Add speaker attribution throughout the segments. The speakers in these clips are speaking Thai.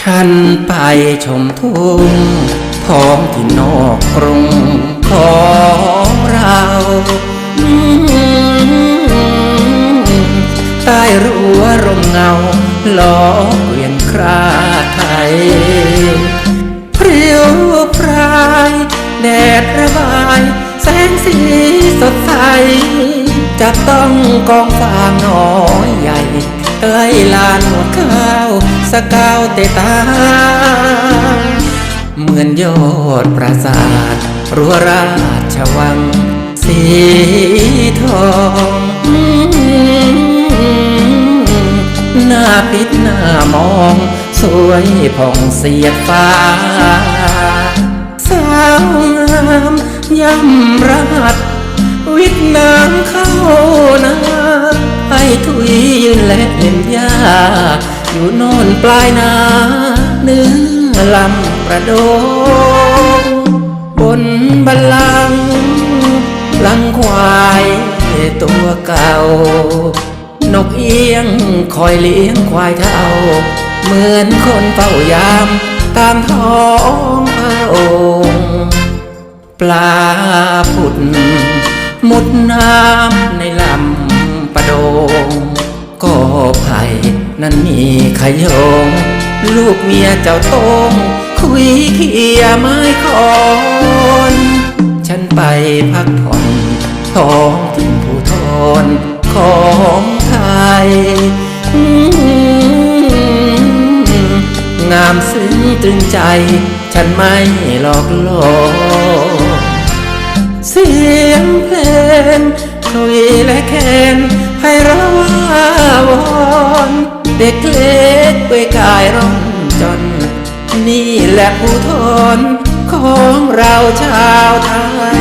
Speaker 1: ฉันไปชมทุ่งท้องที่นอกกรุงของเราใต้รั้วร่มเงาล้อเกวียนคราไทยพริ้วพรายแดดระบาย แสงสีสดใสจะต้องกองฟางน้อยใหญ่ใกล้ลานหมดข้าว สกาวเตตา เหมือนยอดปราสาทรั้วราชวัง สีทองหน้าปิดหน้ามอง สวยผ่องเสียดฟ้า สาวงามย่ำรัดวิทย์น้ำเข้านาให้ทุยยืนและเล่นยาอยู่น่น ปลายนาเนื้อลำประโดงบนบัลลังลังควายตัวเก่า นกเอียงคอยเลี้ยงควายเท่า เหมือนคนเฝ้ายามตามท้องพระองค์ปลาผุดมุดน้ำในลำประโดงก็ไผ่ นั้นมีขยง ลูกเมียเจ้าตงคุยเขียไม้คอนฉันไปพักผ่อนท้องถิ่นภูทรของไทย งามซึ้งตรึงใจ ฉันไม่หลอกลวงเสียงเพล กเล็กไปกายร้อนจน นี่แหละผู้ทนของเราชาวไทย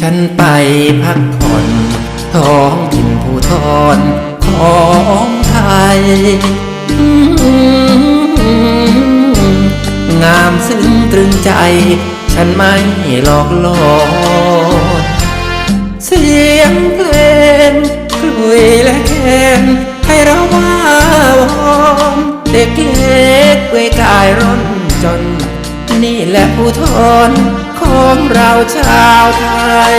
Speaker 1: ฉันไปพักผ่อนท้องถิ่นภูทรของ งามซึ้งตรึงใจ ฉันไม่หลอกลวงเสียงเพลงคลุยและแคนให้เราว่าวอนเด็กเล็กเวกายร้อนจน นี่แหละผู้ทนของเราชาวไทย